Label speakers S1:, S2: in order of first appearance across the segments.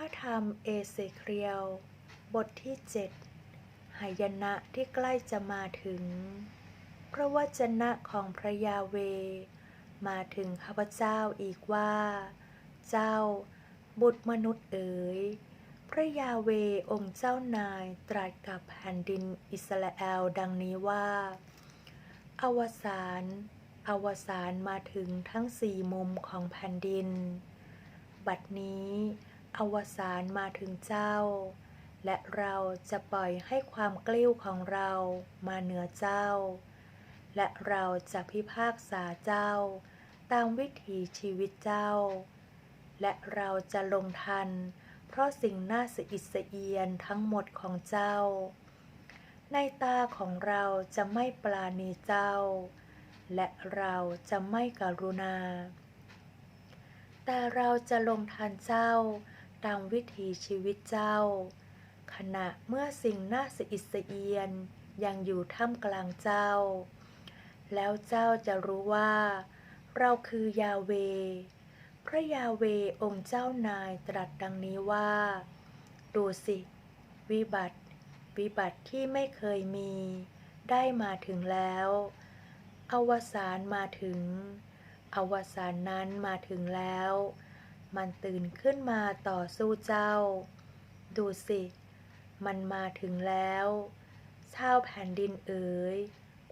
S1: ระธรรมเอเสเคียว บทที่7หายนะที่ใกล้จะมาถึง พระวจนะของพระยาเว มาถึงข้าพเจ้าอีกว่า เจ้า บุตรมนุษย์เอ๋ย พระยาเวองค์เจ้านายตรัสกับแผ่นดินอิสราเอลดังนี้ว่า อวสานอวสานมาถึงทั้งสี่มุมของแผ่นดิน บัดนี้ อวสานมาถึงเจ้า และเราจะปล่อยให้ความกลิ้วของเรามาเหนือเจ้า และเราจะพิพากษาเจ้า ตามวิถีชีวิตเจ้า และเราจะลงทัน เพราะสิ่งน่าสะอิดสะเอียนทั้งหมดของเจ้า ในตาของเราจะไม่ปราณีเจ้า และเราจะไม่กรุณา แต่เราจะลงทันเจ้า ตามวิถีชีวิตเจ้า ขณะเมื่อสิ่งน่าสะอิดสะเอียนยังอยู่ท่ามกลางเจ้า แล้วเจ้าจะรู้ว่า เราคือยาเว พระยาเวองค์เจ้านายตรัสดังนี้ว่า ดูสิ วิบัติ วิบัติที่ไม่เคยมี ได้มาถึงแล้ว อวสานมาถึง อวสานนั้นมาถึงแล้ว มันตื่นขึ้นมาต่อสู้เจ้า ดูสิ มันมาถึงแล้ว ชาวแผ่นดินเอ๋ย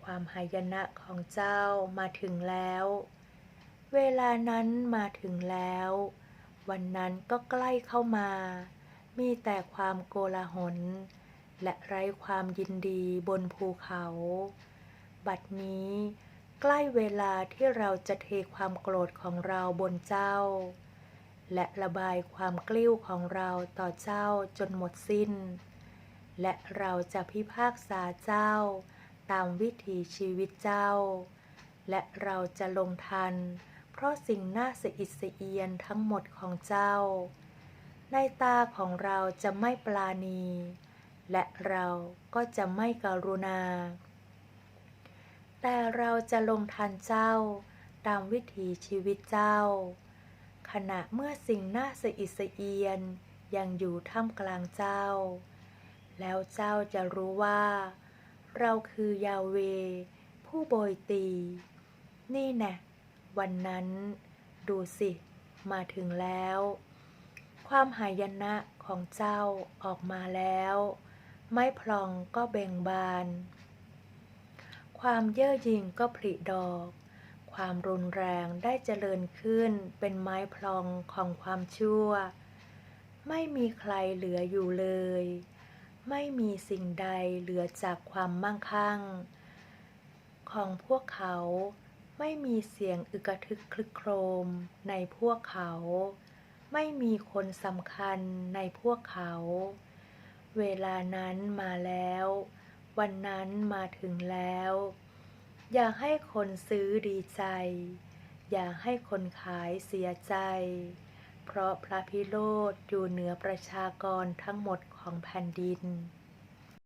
S1: ความหายนะของเจ้ามาถึงแล้ว เวลานั้นมาถึงแล้ว วันนั้นก็ใกล้เข้ามา มีแต่ความโกลาหล และไร้ความยินดีบนภูเขา บัดนี้ใกล้เวลาที่เราจะเทความโกรธของเราบนเจ้า และระบายความกลิ้วของเราต่อเจ้าจนหมดสิ้น และเราจะพิพากษาเจ้า ตามวิถีชีวิตเจ้า และเราจะลงทัน เพราะสิ่งน่าสะอิดสะเอียนทั้งหมดของเจ้า ในตาของเราจะไม่ปราณี และเราก็จะไม่กรุณา แต่เราจะลงทันเจ้า ตามวิถีชีวิตเจ้า ขณะเมื่อสิ่งน่าสะอิดสะเอียน ยังอยู่ท่ามกลางเจ้า แล้วเจ้าจะรู้ว่า เราคือยาเว ผู้โบยตี นี่แน่วันนั้น ดูสิ มาถึงแล้ว ความหายนะของเจ้าออกมาแล้ว ไม้พลองก็เบ่งบาน ความเย่อหยิ่งก็ผลิดอก ความรุนแรงได้เจริญขึ้นเป็นไม้พลองของความชั่ว ไม่มีใครเหลืออยู่เลย ไม่มีสิ่งใดเหลือจากความมั่งคั่ง ของพวกเขาไม่มีเสียงอึกทึกคลึกโครมในพวกเขา ไม่มีคนสำคัญในพวกเขา เวลานั้นมาแล้ว วันนั้นมาถึงแล้ว อย่าให้คนซื้อดีใจ อย่าให้คนขายเสียใจ เพราะพระพิโรธอยู่เหนือประชากรทั้งหมดของแผ่นดิน